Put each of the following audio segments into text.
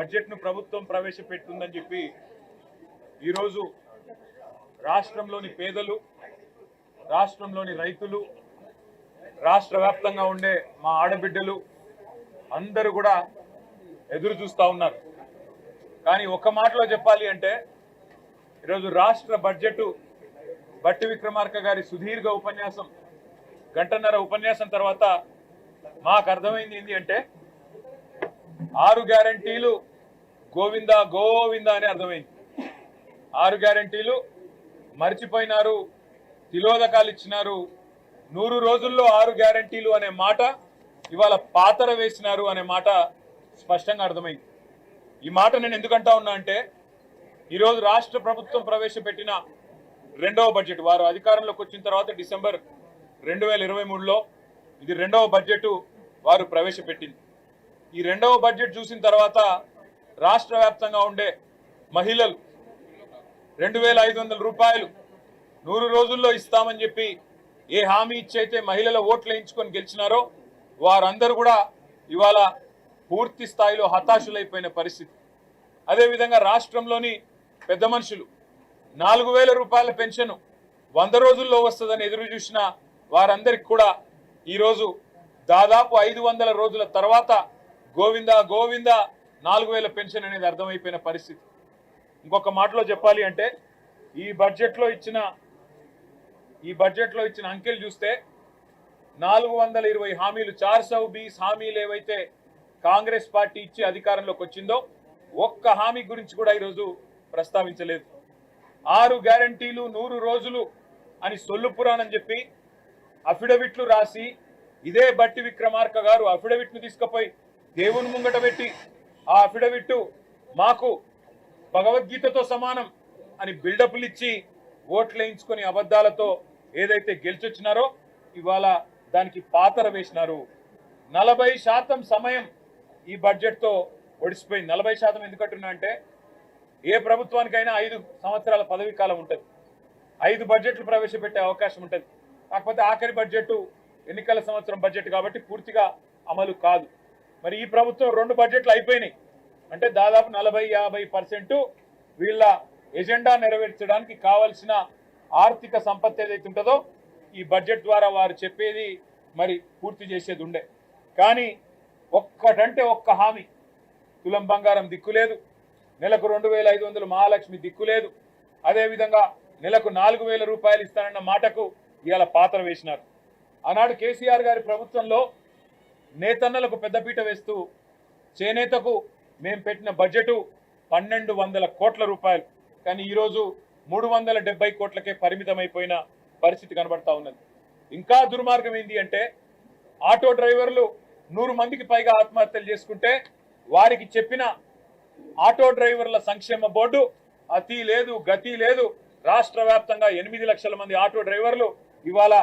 బడ్జెట్ను ప్రభుత్వం ప్రవేశపెట్టిందని చెప్పి ఈరోజు రాష్ట్రంలోని పేదలు రాష్ట్రంలోని రైతులు రాష్ట్ర వ్యాప్తంగా ఉండే మా ఆడబిడ్డలు అందరూ కూడా ఎదురు చూస్తూ ఉన్నారు. కానీ ఒక్క మాటలో చెప్పాలి అంటే ఈరోజు రాష్ట్ర బడ్జెట్ బట్టి విక్రమార్క గారి సుదీర్ఘ ఉపన్యాసం గంటన్నర ఉపన్యాసం తర్వాత మాకు అర్థమైంది ఏంటి అంటే ఆరు గ్యారంటీలు గోవిందా గోవిందా అని అర్థమైంది. ఆరు గ్యారంటీలు మర్చిపోయినారు తిలోదకాలు ఇచ్చినారు. నూరు రోజుల్లో ఆరు గ్యారంటీలు అనే మాట ఇవాళ పాతర వేసినారు అనే మాట స్పష్టంగా అర్థమైంది. ఈ మాట నేను ఎందుకంటా ఉన్నా అంటే ఈరోజు రాష్ట్ర ప్రభుత్వం ప్రవేశపెట్టిన రెండవ బడ్జెట్ వారు అధికారంలోకి వచ్చిన తర్వాత డిసెంబర్ రెండు వేల ఇరవై మూడులో ఇది రెండవ బడ్జెట్ వారు ప్రవేశపెట్టింది. ఈ రెండవ బడ్జెట్ చూసిన తర్వాత రాష్ట్ర వ్యాప్తంగా ఉండే మహిళలు రెండు వేల ఐదు వందల రూపాయలు నూరు రోజుల్లో ఇస్తామని చెప్పి ఏ హామీ ఇచ్చైతే మహిళల ఓట్లు వేయించుకొని గెలిచినారో వారందరూ కూడా ఇవాళ పూర్తి స్థాయిలో హతాశులైపోయిన పరిస్థితి. అదేవిధంగా రాష్ట్రంలోని పెద్ద మనుషులు నాలుగు వేల రూపాయల పెన్షన్ వంద రోజుల్లో వస్తుందని ఎదురు చూసిన వారందరికి కూడా ఈరోజు దాదాపు ఐదు వందల రోజుల తర్వాత గోవింద గోవిందా నాలుగు వేల పెన్షన్ అనేది అర్థమైపోయిన పరిస్థితి. ఇంకొక మాటలో చెప్పాలి అంటే ఈ బడ్జెట్లో ఇచ్చిన ఈ బడ్జెట్లో ఇచ్చిన అంకెలు చూస్తే నాలుగు వందల ఇరవై హామీలు చార్ సౌ బీస్ హామీలు ఏవైతే కాంగ్రెస్ పార్టీ ఇచ్చి అధికారంలోకి వచ్చిందో ఒక్క హామీ గురించి కూడా ఈరోజు ప్రస్తావించలేదు. ఆరు గ్యారంటీలు నూరు రోజులు అని సొల్లు పురాణం చెప్పి అఫిడవిట్లు రాసి ఇదే బట్టి విక్రమార్క గారు అఫిడవిట్ను తీసుకుపోయి దేవుని ముంగట పెట్టి ఆ అఫిడవిట్ మాకు భగవద్గీతతో సమానం అని బిల్డప్లు ఇచ్చి ఓట్లు వేయించుకొని అబద్ధాలతో ఏదైతే గెలిచొచ్చినారో ఇవాళ దానికి పాతర వేసినారు. నలభై శాతం సమయం ఈ బడ్జెట్తో ఒడిసిపోయింది. నలభై శాతం ఎందుకంటున్నా అంటే ఏ ప్రభుత్వానికైనా ఐదు సంవత్సరాల పదవీ కాలం ఉంటుంది. ఐదు బడ్జెట్లు ప్రవేశపెట్టే అవకాశం ఉంటుంది. కాకపోతే ఆఖరి బడ్జెట్ ఎన్నికల సంవత్సరం బడ్జెట్ కాబట్టి పూర్తిగా అమలు కాదు. మరి ఈ ప్రభుత్వం రెండు బడ్జెట్లు అయిపోయినాయి. అంటే దాదాపు నలభై యాభై పర్సెంట్ వీళ్ళ ఎజెండా నెరవేర్చడానికి కావలసిన ఆర్థిక సంపత్తి ఏదైతే ఉంటుందో ఈ బడ్జెట్ ద్వారా వారు చెప్పేది మరి పూర్తి చేసేది ఉండే. కానీ ఒక్కటంటే ఒక్క హామీ తులం బంగారం దిక్కులేదు నెలకు రెండు వేల ఐదు వందలు మహాలక్ష్మి దిక్కులేదు అదేవిధంగా నెలకు నాలుగు వేల రూపాయలు ఇస్తానన్న మాటకు ఇవాళ పాత్ర వేసినారు. ఆనాడు కేసీఆర్ గారి ప్రభుత్వంలో నేతన్నలకు పెద్దపీట వేస్తూ చేనేతకు మేము పెట్టిన బడ్జెటు పన్నెండు వందల కోట్ల రూపాయలు. కానీ ఈరోజు మూడు వందల డెబ్బై కోట్లకే పరిమితమైపోయిన పరిస్థితి కనబడతా ఉన్నది. ఇంకా దుర్మార్గం ఏంటి అంటే ఆటో డ్రైవర్లు నూరు మందికి పైగా ఆత్మహత్యలు చేసుకుంటే వారికి చెప్పిన ఆటో డ్రైవర్ల సంక్షేమ బోర్డు అతి లేదు గతి లేదు. రాష్ట్ర వ్యాప్తంగా ఎనిమిది లక్షల మంది ఆటో డ్రైవర్లు ఇవాళ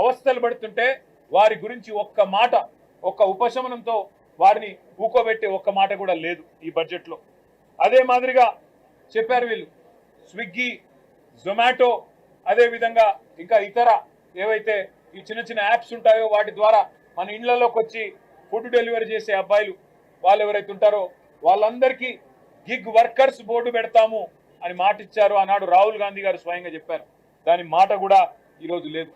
అవస్థలు పడుతుంటే వారి గురించి ఒక్క మాట ఒక్క ఉపశమనంతో వారిని ఊకోబెట్టే ఒక్క మాట కూడా లేదు ఈ బడ్జెట్లో అదే మాదిరిగా చెప్పారు వీళ్ళు. స్విగ్గీ జొమాటో అదేవిధంగా ఇంకా ఇతర ఏవైతే ఈ చిన్న చిన్న యాప్స్ ఉంటాయో వాటి ద్వారా మన ఇళ్ళలోకి వచ్చి ఫుడ్ డెలివరీ చేసే అబ్బాయిలు వాళ్ళు ఎవరైతే ఉంటారో వాళ్ళందరికీ గిగ్ వర్కర్స్ బోర్డు పెడతాము అని మాట ఇచ్చారు ఆనాడు రాహుల్ గాంధీ గారు స్వయంగా చెప్పారు. దాని మాట కూడా ఈరోజు లేదు.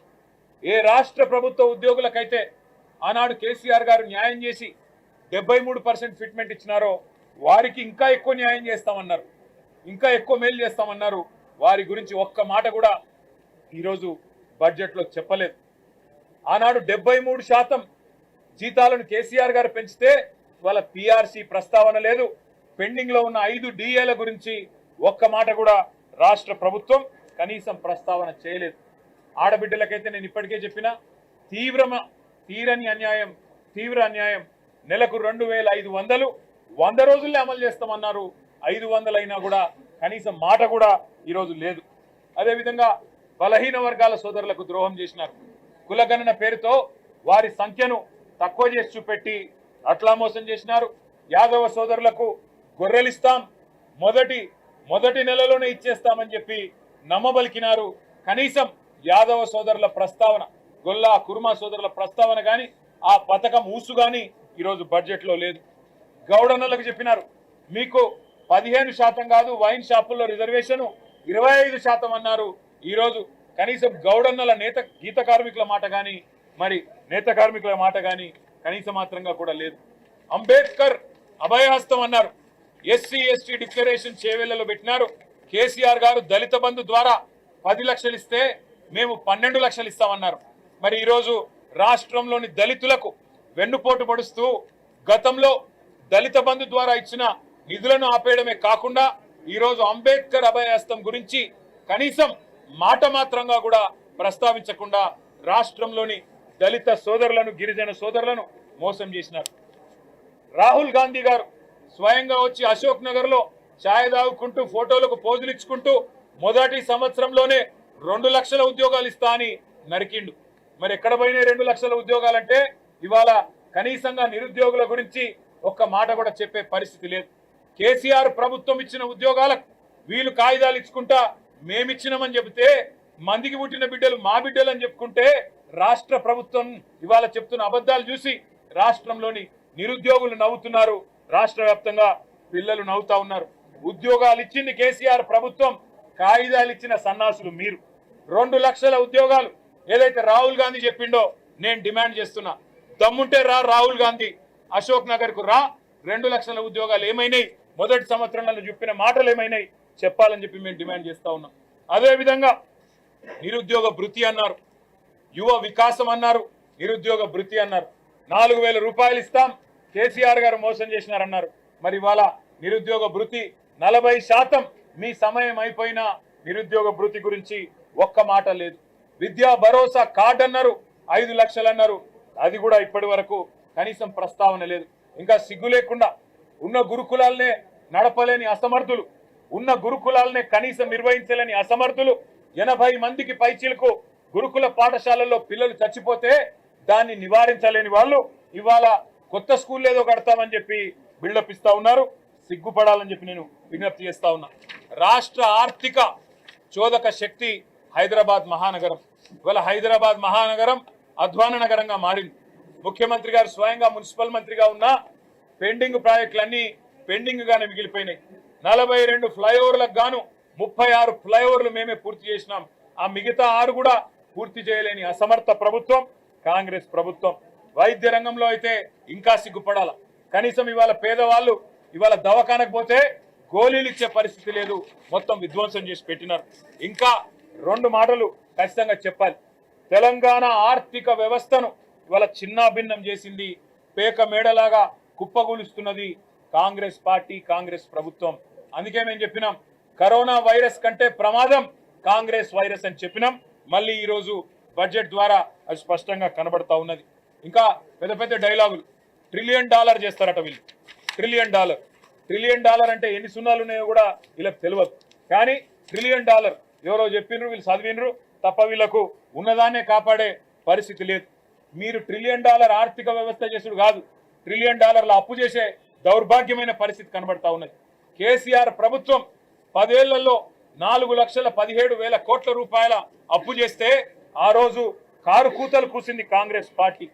ఏ రాష్ట్ర ప్రభుత్వ ఉద్యోగులకైతే ఆనాడు కేసీఆర్ గారు న్యాయం చేసి డెబ్బై మూడు పర్సెంట్ ఫిట్మెంట్ ఇచ్చినారో వారికి ఇంకా ఎక్కువ న్యాయం చేస్తామన్నారు. ఇంకా ఎక్కువ మేలు చేస్తామన్నారు. వారి గురించి ఒక్క మాట కూడా ఈరోజు బడ్జెట్లో చెప్పలేదు. ఆనాడు డెబ్బై మూడు శాతం జీతాలను కేసీఆర్ గారు పెంచితే వాళ్ళ పిఆర్సీ ప్రస్తావన లేదు. పెండింగ్లో ఉన్న ఐదు డిఏల గురించి ఒక్క మాట కూడా రాష్ట్ర ప్రభుత్వం కనీసం ప్రస్తావన చేయలేదు. ఆడబిడ్డలకైతే నేను ఇప్పటికే చెప్పిన తీవ్రమ తీరని అన్యాయం తీవ్ర అన్యాయం నెలకు రెండు వేల ఐదు వందలు. వంద రోజుల్లో అమలు చేస్తామన్నారు. ఐదు వందలైనా కూడా కనీసం మాట కూడా ఈరోజు లేదు. అదేవిధంగా బలహీన వర్గాల సోదరులకు ద్రోహం చేసినారు. కులగణన పేరుతో వారి సంఖ్యను తక్కువ చేసి చూపెట్టి అట్లా మోసం చేసినారు. యాదవ సోదరులకు గొర్రెలిస్తాం. మొదటి మొదటి నెలలోనే ఇచ్చేస్తామని చెప్పి నమ్మబలికినారు. కనీసం యాదవ సోదరుల ప్రస్తావన గొల్లా కుర్మా సోదరుల ప్రస్తావన కానీ ఆ పథకం ఊసు కానీ ఈరోజు బడ్జెట్లో లేదు. గౌడన్నలకు చెప్పినారు మీకు పదిహేను శాతం కాదు వైన్ షాపుల్లో రిజర్వేషన్ ఇరవై ఐదు శాతం అన్నారు. ఈరోజు కనీసం గౌడన్నల నేత గీత కార్మికుల మాట కానీ మరి నేత కార్మికుల మాట కానీ కనీస మాత్రంగా కూడా లేదు. అంబేద్కర్ అభయహస్తం అన్నారు. ఎస్సీ ఎస్టీ డిక్లరేషన్ చేవేళ్ళలో పెట్టినారు. కేసీఆర్ గారు దళిత బంధు ద్వారా పది లక్షలు ఇస్తే మేము పన్నెండు లక్షలు ఇస్తామన్నారు. మరి ఈరోజు రాష్ట్రంలోని దళితులకు వెన్నుపోటు పడుస్తూ గతంలో దళిత బంధు ద్వారా ఇచ్చిన నిధులను ఆపేయడమే కాకుండా ఈరోజు అంబేద్కర్ అభయహస్తం గురించి కనీసం మాట మాత్రంగా కూడా ప్రస్తావించకుండా రాష్ట్రంలోని దళిత సోదరులను గిరిజన సోదరులను మోసం చేసినారు. రాహుల్ గాంధీ గారు స్వయంగా వచ్చి అశోక్ నగర్లో ఛాయ్ తాగుకుంటూ ఫోటోలకు పోజులు ఇచ్చుకుంటూ మొదటి సంవత్సరంలోనే రెండు లక్షల ఉద్యోగాలు ఇస్తా అని నరికిండు. మరి ఎక్కడ పోయినాయి రెండు లక్షల ఉద్యోగాలంటే ఇవాళ కనీసంగా నిరుద్యోగుల గురించి ఒక్క మాట కూడా చెప్పే పరిస్థితి లేదు. కేసీఆర్ ప్రభుత్వం ఇచ్చిన ఉద్యోగాలకు వీళ్ళు కాగితాలు ఇచ్చుకుంటా మేమిచ్చినామని చెబితే మందికి పుట్టిన బిడ్డలు మా బిడ్డలు అని చెప్పుకుంటే రాష్ట్ర ప్రభుత్వం ఇవాళ చెప్తున్న అబద్ధాలు చూసి రాష్ట్రంలోని నిరుద్యోగులు నవ్వుతున్నారు. రాష్ట్ర వ్యాప్తంగా పిల్లలు నవ్వుతా ఉన్నారు. ఉద్యోగాలు ఇచ్చింది కేసీఆర్ ప్రభుత్వం కాగితాలు ఇచ్చిన సన్నాసులు మీరు. రెండు లక్షల ఉద్యోగాలు ఏదైతే రాహుల్ గాంధీ చెప్పిండో నేను డిమాండ్ చేస్తున్నా. దమ్ముంటే రా రాహుల్ గాంధీ అశోక్ నగర్కు రా. రెండు లక్షల ఉద్యోగాలు ఏమైనాయి? మొదటి సంవత్సరంలో చెప్పిన మాటలు ఏమైనాయి? చెప్పాలని చెప్పి మేము డిమాండ్ చేస్తా ఉన్నాం. అదేవిధంగా నిరుద్యోగ భృతి అన్నారు. యువ వికాసం అన్నారు. నిరుద్యోగ భృతి అన్నారు. నాలుగు వేల రూపాయలు ఇస్తాం. కేసీఆర్ గారు మోసం చేసినారన్నారు. మరి ఇవాళ నిరుద్యోగ భృతి నలభై శాతం మీ సమయం అయిపోయినా నిరుద్యోగ భృతి గురించి ఒక్క మాట లేదు. విద్యా భరోసా కార్డు అన్నారు. ఐదు లక్షలు అన్నారు. అది కూడా ఇప్పటి వరకు కనీసం ప్రస్తావన లేదు. ఇంకా సిగ్గు లేకుండా ఉన్న గురుకులాలనే నడపలేని అసమర్థులు ఉన్న గురుకులాలనే కనీసం నిర్వహించలేని అసమర్థులు ఎనభై మందికి పైచీలకు గురుకుల పాఠశాలల్లో పిల్లలు చచ్చిపోతే దాన్ని నివారించలేని వాళ్ళు ఇవాళ కొత్త స్కూల్ ఏదో కడతామని చెప్పి బిల్డప్ ఇస్తా ఉన్నారు. సిగ్గుపడాలని చెప్పి నేను విజ్ఞప్తి చేస్తా ఉన్నా. రాష్ట్ర ఆర్థిక చోదక శక్తి హైదరాబాద్ మహానగరం. ఇవాళ హైదరాబాద్ మహానగరం అధ్వాన నగరంగా మారింది. ముఖ్యమంత్రి గారు స్వయంగా మున్సిపల్ మంత్రిగా ఉన్న పెండింగ్ ప్రాజెక్టులన్నీ పెండింగ్గానే మిగిలిపోయినాయి. నలభై రెండు ఫ్లైఓవర్లకు గాను ముప్పై ఆరు ఫ్లైఓవర్లు మేమే పూర్తి చేసినాం. ఆ మిగతా ఆరు కూడా పూర్తి చేయలేని అసమర్థ ప్రభుత్వం కాంగ్రెస్ ప్రభుత్వం. వైద్య రంగంలో అయితే ఇంకా సిగ్గుపడాల. కనీసం ఇవాళ పేదవాళ్ళు ఇవాళ దవాఖానకు పోతే గోళీలు ఇచ్చే పరిస్థితి లేదు. మొత్తం విధ్వంసం చేసి పెట్టినారు. ఇంకా రెండు మాటలు ఖచ్చితంగా చెప్పాలి. తెలంగాణ ఆర్థిక వ్యవస్థను ఇవాళ చిన్నాభిన్నం చేసింది పేక మేడలాగా కుప్పగూలుస్తున్నది కాంగ్రెస్ పార్టీ కాంగ్రెస్ ప్రభుత్వం. అందుకే మేము చెప్పినాం కరోనా వైరస్ కంటే ప్రమాదం కాంగ్రెస్ వైరస్ అని చెప్పినాం. మళ్ళీ ఈరోజు బడ్జెట్ ద్వారా అది స్పష్టంగా కనబడతా ఉన్నది. ఇంకా పెద్ద పెద్ద డైలాగులు. ట్రిలియన్ డాలర్ చేస్తారట వీళ్ళు. Trillion dollar. ట్రిలియన్ డాలర్ అంటే ఎన్ని సున్నాలు ఉన్నాయో కూడా వీళ్ళకి తెలియదు కానీ ట్రిలియన్ డాలర్ ఎవరో చెప్పినరు వీళ్ళు చదివినరు. తప్ప వీళ్ళకు ఉన్నదాన్నే కాపాడే పరిస్థితి లేదు. మీరు ట్రిలియన్ డాలర్ ఆర్థిక వ్యవస్థ చేసుడు కాదు ట్రిలియన్ డాలర్ల అప్పు చేసే దౌర్భాగ్యమైన పరిస్థితి కనబడతా ఉన్నది. కేసీఆర్ ప్రభుత్వం పదేళ్ళలో నాలుగు లక్షల పదిహేడు వేల కోట్ల రూపాయల అప్పు చేస్తే ఆ రోజు కారు కూతలు కూసింది కాంగ్రెస్ పార్టీ.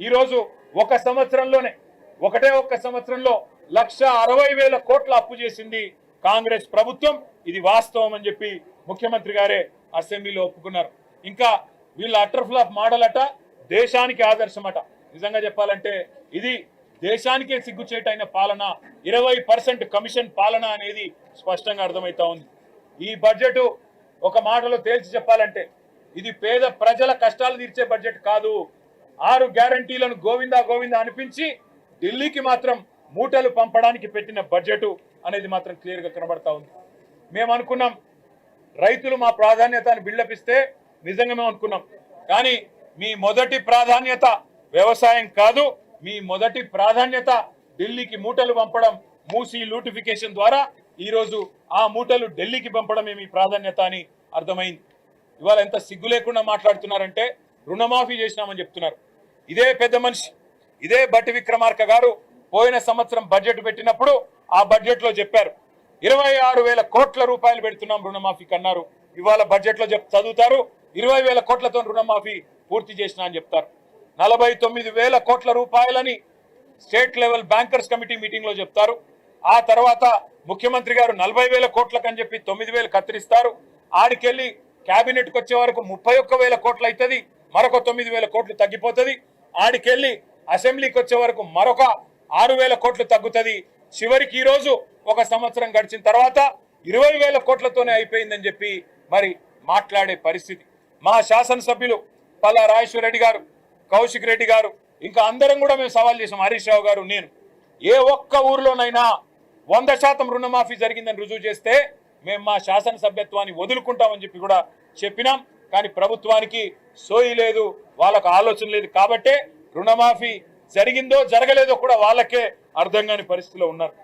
ఈరోజు ఒక సంవత్సరంలోనే ఒకటే ఒక్క సంవత్సరంలో లక్ష అరవై వేల కోట్ల అప్పు చేసింది కాంగ్రెస్ ప్రభుత్వం. ఇది వాస్తవం అని చెప్పి ముఖ్యమంత్రి గారే అసెంబ్లీలో ఒప్పుకున్నారు. ఇంకా వీళ్ళ అటర్ఫ్లాప్ మోడల్ అట దేశానికి ఆదర్శమట. నిజంగా చెప్పాలంటే ఇది దేశానికే సిగ్గుచేటైన పాలన ఇరవై పర్సెంట్ కమిషన్ పాలన అనేది స్పష్టంగా అర్థమవుతా ఉంది. ఈ బడ్జెట్ ఒక మాటలో తేల్చి చెప్పాలంటే ఇది పేద ప్రజల కష్టాలు తీర్చే బడ్జెట్ కాదు. ఆరు గ్యారంటీలను గోవిందా గోవిందా అనిపించి ఢిల్లీకి మాత్రం మూటలు పంపడానికి పెట్టిన బడ్జెట్ అనేది మాత్రం క్లియర్గా కనబడతా ఉంది. మేము అనుకున్నాం రైతులు మా ప్రాధాన్యత అని బిల్డప్ ఇస్తే నిజంగా మేము అనుకున్నాం. కానీ మీ మొదటి ప్రాధాన్యత వ్యవసాయం కాదు మీ మొదటి ప్రాధాన్యత ఢిల్లీకి మూటలు పంపడం మూసి లూటిఫికేషన్ ద్వారా ఈ రోజు ఆ మూటలు ఢిల్లీకి పంపడమే మీ ప్రాధాన్యత అని అర్థమైంది. ఇవాళ ఎంత సిగ్గు లేకుండా మాట్లాడుతున్నారంటే రుణమాఫీ చేసినామని చెప్తున్నారు. ఇదే పెద్ద మనిషి ఇదే బట్టి విక్రమార్క గారు పోయిన సంవత్సరం బడ్జెట్ పెట్టినప్పుడు ఆ బడ్జెట్లో చెప్పారు. ఇరవై ఆరు వేల కోట్ల రూపాయలు పెడుతున్నాం రుణమాఫీకి అన్నారు ఇవాళ బడ్జెట్లో చెప్ చదువుతారు. ఇరవై వేల కోట్లతో రుణమాఫీ పూర్తి చేసిన అని చెప్తారు. నలభై తొమ్మిది వేల కోట్ల రూపాయలని స్టేట్ లెవెల్ బ్యాంకర్స్ కమిటీ మీటింగ్లో చెప్తారు. ఆ తర్వాత ముఖ్యమంత్రి గారు నలభై వేల కోట్లకు చెప్పి తొమ్మిది వేలు కత్తిరిస్తారు. ఆడికెళ్ళి కేబినెట్కి వచ్చే వరకు ముప్పై ఒక్క వేల కోట్లు అవుతుంది మరొక తొమ్మిది వేల కోట్లు తగ్గిపోతుంది. ఆడికెళ్ళి అసెంబ్లీకి వచ్చే వరకు మరొక ఆరు వేల కోట్లు తగ్గుతుంది. చివరికి ఈ రోజు ఒక సంవత్సరం గడిచిన తర్వాత ఇరవై వేల కోట్లతోనే అయిపోయిందని చెప్పి మరి మాట్లాడే పరిస్థితి. మా శాసనసభ్యులు పల్లా రాజేశ్వర రెడ్డి గారు కౌశిక్ రెడ్డి గారు ఇంకా అందరం కూడా మేము సవాల్ చేసాం హరీష్ రావు గారు నేను. ఏ ఒక్క ఊర్లోనైనా వంద శాతం రుణమాఫీ జరిగిందని రుజువు చేస్తే మేము మా శాసనసభ్యత్వాన్ని వదులుకుంటామని చెప్పి కూడా చెప్పినాం. కానీ ప్రభుత్వానికి సోయి లేదు వాళ్ళకు ఆలోచన లేదు. కాబట్టే రుణమాఫీ జరిగిందో జరగలేదో కూడా వాళ్ళకే అర్థం కాని పరిస్థితిలో ఉన్నారు.